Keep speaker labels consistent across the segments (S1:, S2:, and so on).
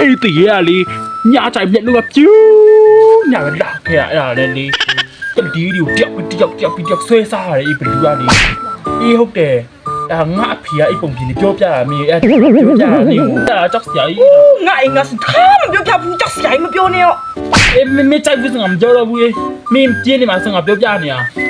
S1: အဲ့ဒီတရေကလေညကြိုင်မျက်လုံးကပြူးညာလာခဲ့ရအဲ့ဒါလည်းလေတဒီဒီကိုတယောက်တယောက်တယောက်တယောက်ဆွဲစားရတယ်အဲ့ဘလူးကလေအေးဟုတ်တယ်ဒါငါအဖေကအဲ့ပုံပြင်နေပြောပြတာမင်းအဲ့ပြောပြတာနေဟိုဒါကြောက်စရာကြီး
S2: ငါအိမ်ကစထားမပြောပြဘူးကြောက်စရာကြီးမပြောနဲ့ရော
S1: အေးမင်းကြိုက်ဘူးစငါမပြောတော့ဘူးမင်းပြင်းနေမှာစငါပြောပြနေတာ
S2: အိုး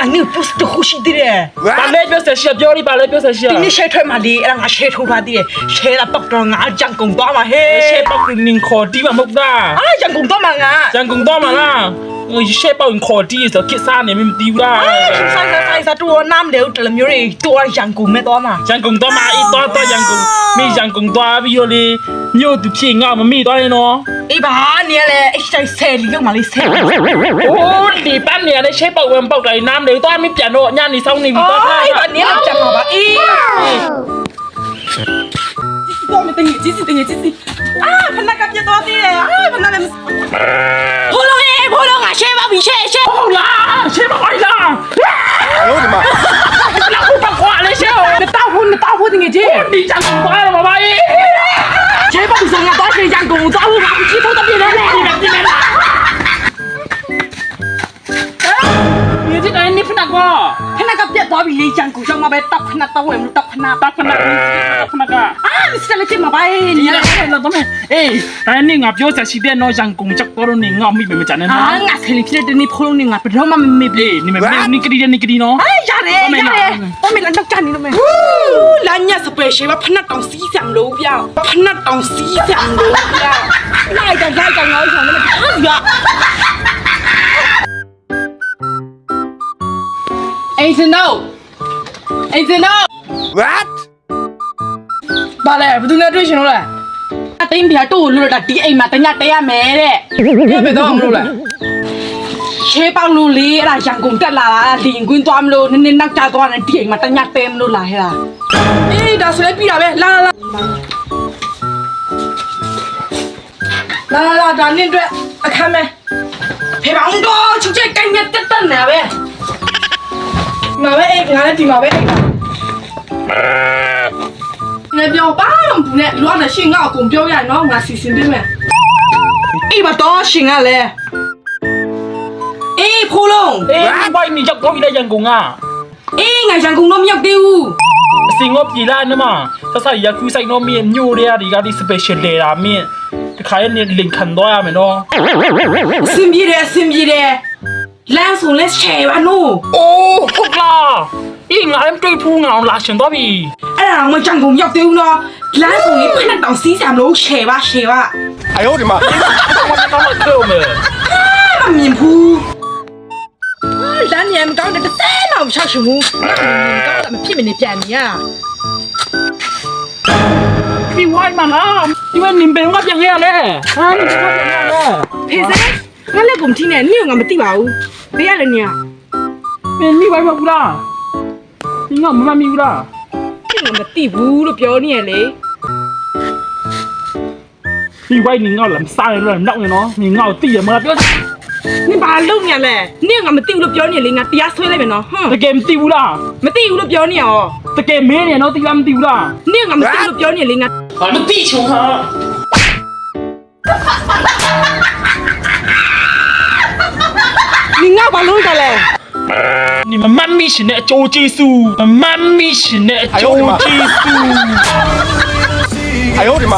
S2: ငါနေပုစတခုရှိသေးတယ်
S1: ဘာလဲပြောဆက်ရှိပြောလိပါလဲပြောဆက်ရှိ
S2: ဒီနေ့ရှယ်ထွက်မှလေအဲ့ဒါငါရှယ်ထုတ်ထားသေးတယ်ရှယ်လာတော့တော့ငါကြံကုန်သွားမှာဟဲ့
S1: ရှေ့ပေါက်နင်းခေါ်တီးမှာမဟုတ်တာ
S2: အာကြံကုန်သွားမှာငါ
S1: ရန်ကုန်တော့မလား ရှေ့ပေါက်ခေါ်တီးဆိုကစ်စားနေမင်းတီးဘူးလား
S2: ဆိုင်ဆိုင်ဆိုင်စားတူနားမလဲတလမျိုးတွေတူရကြံကုန်မဲ့သွားမှာ
S1: ရန်ကုန်တော့မအေးတော့တော့ရန်ကုန်မင်းရန်ကုန်တော့ပြီးတော့လေမြို့သူဖြစ်ငါမမေ့တော့ရင်နော်
S2: အေးပါနေရလေအဲ့ဆိုင်ဆယ်လီရောက်မှလေးဆယ်
S1: အိုးဒီပန်းနေရတဲ့ရှေ့ပေါက်ဝင်ပေါက်တိုင်းနားမလေတော့မပြန်တော့ညနေဆောင်နေပြီ
S2: အော်
S1: တော့
S2: အေးပါနေရကြံမှာပါအေးတော့မတင်ကြီးစီတင်ကြီးစီအာဖနကပြတ်သွားသေးတယ်အာဖနလည်းဖိုးလုံးအေး ဖိုးလုံးငါရှယ်ပါပြီရှယ်ရှယ်
S1: ဟုတ်လားရှေ့ပေါက်လို 你
S2: 讲古上嘛呗，大 pana 大我们大 pana 大
S1: pana 大 pana 个
S2: 啊，你现在去嘛呗，
S1: 你来来来，哎，哎，你阿表在西边那讲公交道路，你阿咪咪咪讲呢？
S2: 啊，阿才你去的你跑路，你阿不知道嘛咪
S1: 咪，你咪咪你给的你给的喏。
S2: 哎呀嘞呀嘞，我们来到家里了没？呜，人家是白学吧，pana 当思想路标，pana 当思想路标，来讲来讲，我讲那个啥子呀？哎，陈导。
S3: အိမ်စင်တော့အိမ်စင်တော့
S4: What？
S3: ဘာလဲဘယ်သူနဲ့တွေ့ရှင်လို့လဲ
S2: အသိမ်းပြတို့လို့တာဒီအိမ်မှာတညတဲရမယ်တဲ့
S3: ဘယ်ဘယ်တော့မလို့လဲ
S2: ရှေးပေါလို့လေအဲ့ဒါရန်ကုန်တက်လာတာလင်ကွင်းသွားမလို့နည်းနည်းနောက်ကျသွားတယ်ဒီအိမ်မှာတညတဲမလို့လာဟဲ့လား
S3: အေးဒါဆိုလည်းပြီတာပဲလာလာလာလာလာလာဒါနင်းအတွက်အခမ်းမဲ
S2: ဖေပေါင်းတော့ချူချက်ကင်ရက်တက်တက်နေပဲ
S3: ငါလည်းဒီမှာပဲအိတ်တာငါပြောပါမဘူးနဲ့လူကလည်းရှင်ငါ့ကိုအကုန်ပြောရရင်တော့ငါစီစဉ်ပေးမယ်
S2: အေးမတော်ရှင်ကလည်းအေးဖိုးလုံး
S1: เอ้ยไปนี่จักก็อีได้ยังกงอ่ะ
S2: အေးငါရန်ကုန်တော့မရောက်သေးဘူး
S1: สิงก็ปีละนะมาซะซะยาคุยไซโนมีญูเรียดีกาดิส
S2: เปเชียลเดรามีตะคายเนี่ยลิ
S1: งคันด้วยอ่ะมั้ยเนาะ
S2: အဆင်ပြေတယ်အဆင်ပြေတယ် 烂怂来晒吧侬。哦，好啦，一眼对铺我拉上多比。哎呀，我讲
S4: 工要丢呢，烂
S1: 怂你不能当
S2: 思想路晒吧晒吧。哎呦我的妈！我他妈的我们。啊，面铺。咱年搞那个再老不下去么？搞咱们拼命的便宜啊！
S1: 你歪嘛啦！你歪明白我讲啥嘞？啊，你讲啥嘞？
S2: 皮子。 ငါလက်ကုန်ထိနဲ့နင့်ကငါမသိပါဘူးဘေးရလည်းနင်
S1: ကမင်းမိဝိုင်းမကူလားနင်ကမမမိဘူးလား
S2: နင့်ကမသိဘူးလို့ပြောနေရလေ
S1: ဒီဝိုင်းနင်ကလည်းမစားရလို့လည်းနောက်
S2: နေနော်နင်ကတိရမလားပြောနင်ဘာလုပ်နေလဲနင့်ကငါမသိဘူးလို့ပြောနေလေငါတရားဆွဲလိုက်မယ်နော်ဟွန်း
S1: တကယ်မသိဘူးလား
S2: မသိဘူးလို့ပြောနေရော
S1: တကယ်မင်းနေနော်တိလားမသိဘူးလား
S2: နင့်ကငါမသိဘူးလို့ပြောနေလေငါ
S1: ဘာမသိချုံ
S2: ဟာ င်ငါဘာလုပ်ကြလဲ
S1: 你们慢密型的周技术，慢密型的周技术。
S4: 哎呦我的妈！